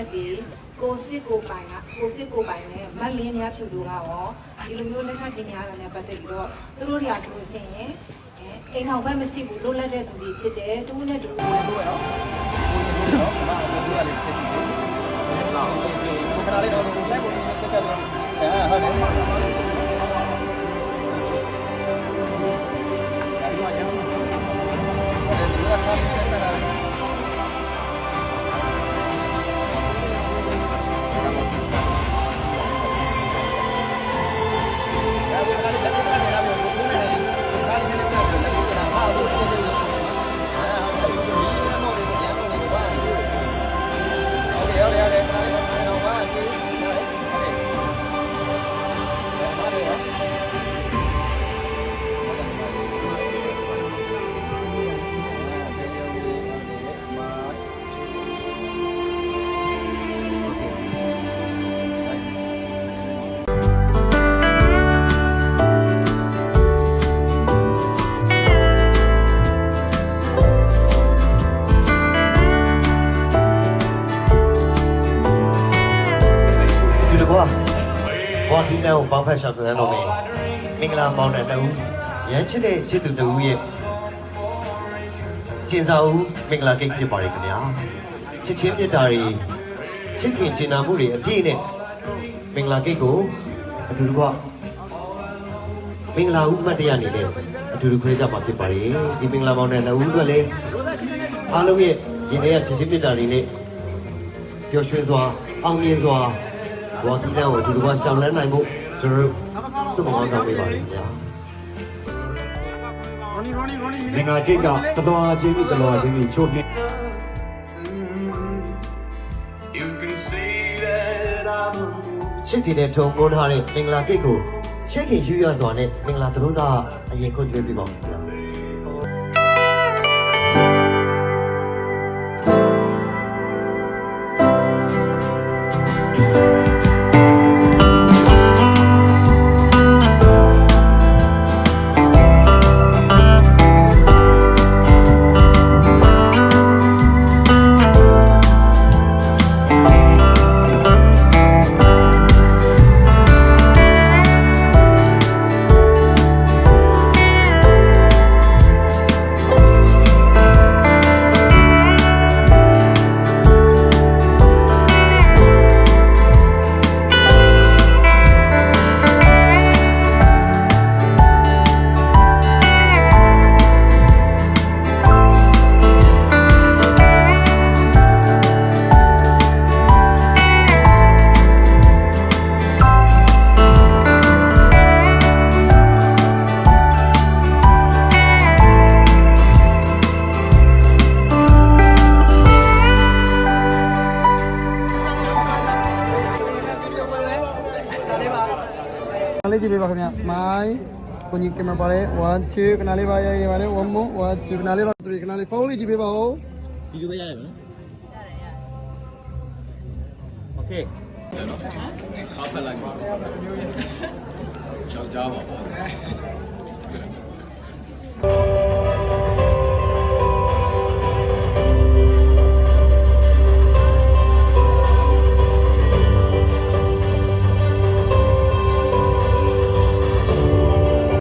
က်တွေကိုစစ်ကိုပိုင်ကကိုစစ်ကိုပိုင်နဲ့မတ်လင်းများဖြူတို့ကရောဒီလိုမျိုးလက်ထပ်ချင်းများတာနဲ့ပတ်သက်ပြီးတော့သူတို့တွေကဆိုလို့ရှိရင်အဲအိမ်အောင်ဘက်မရှိဘူးလွတ်လပ်တဲ့သူတွေဖြစ်တယ်တူးနဲ့တူဝင်လို့ရော န်ကိုဘောက်ဖက်ရှော့တဲ့တော့မင်းမင်္ဂလာမောင်တဲ့တူရမ်းချစ်တဲ့ချစ်သူတူရဲ့ကျင်စာဦးမင်္ဂလာကိတ်ဖြစ်ပါရခင်ဗျာချစ်ချင်းပြတာတွေချစ်ခင်ကျင်နာမှုတွေအပြည့်နဲ့မင်္ဂလာကိတ်ကိုအတူတကွမင်္ဂလာဦးမှတ်တရအနေနဲ့အတူတူခွဲကြမှာဖြစ်ပါတယ်ဒီမင်္ဂလာမောင်တဲ့တူအတွက်လည်းအားလုံးရဲ့ဒီနေ့ကချစ်ချင်းပြတာတွေနဲ့ပျော်ရွှင်စွာအောင်မြင်စွာဘောတီလန်ကိုအတူတူကရှောင်လန်းနိုင်ဖို့ ကျွန်တော်တို့စုမကောင်းတောင်းပေးပါလိမ့်ခင်ဗျာမင်္ဂလာကိတ်ကတတော်ချင်းတတော်ချင်းကြီးချုပ်နေ You can see that I'm a fool. ချစ်တီနဲ့ထုံပိုးထားတဲ့မင်္ဂလာကိတ်ကိုချစ်ခင်ယူရစွာနဲ့မင်္ဂလာသတို့သားအရင်ခွင့်ပြုပေးပါဦးခင်ဗျာခဏ လေးကြည့်ပေးပါခင်ဗျာ smile ကိုကြီးကင်မရာပါလေ1 2ခဏလေးပါရရပါလေ1 more 1 2ခဏလေးပါ3ခဏလေးဖုန်းလေးကြည့်ပေးပါဦးဗီဒီယိုပဲရတယ်ဗျာရတယ်ရ Okay နော်ခါပက်လိုက်ပါယောက်ျားပါပါ